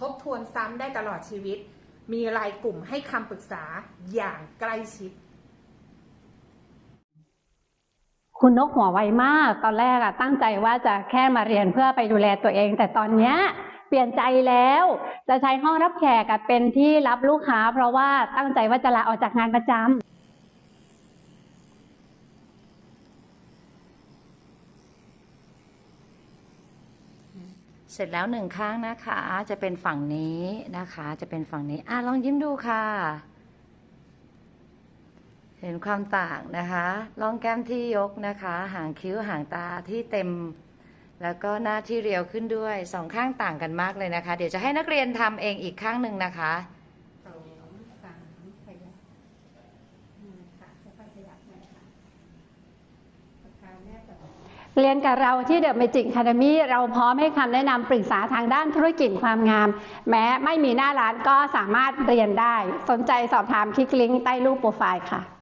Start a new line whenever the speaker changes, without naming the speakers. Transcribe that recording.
ทบทวนซ้ำได้ตลอดชีวิต มีรายกลุ่มให้คำปรึกษาอย่างใกล้ชิด
คุณนกหัวไวมาก ตอนแรกอะตั้งใจว่าจะแค่มาเรียนเพื่อไปดูแลตัวเอง แต่ตอนเนี้ยเปลี่ยนใจแล้ว จะใช้ห้องรับแขกเป็นที่รับลูกค้า เพราะว่าตั้งใจว่าจะลาออกจากงานประจำ
เสร็จแล้วหนึ่งข้างนะคะ จะเป็นฝั่งนี้นะคะ จะเป็นฝั่งนี้อะลองยิ้มดูค่ะ เห็นความต่างนะคะลองแก้มที่ยกนะคะ หางคิ้วหางตาที่เต็ม แล้วก็หน้าที่เรียวขึ้นด้วยสองข้างต่างกันมากเลยนะคะ เดี๋ยวจะให้นักเรียนทำเองอีกข้างหนึ่งนะคะ
สองสามขยับอืมค่ะ
เรียนกับเราที่เดอะเมจิกคาเดมี่เราพร้อมให้คำแนะนำปรึกษาทางด้านธุรกิจความงาม แม้ไม่มีหน้าร้านก็สามารถเรียนได้ สนใจสอบถามคลิกลิงก์ใต้รูปโปรไฟล์ค่ะ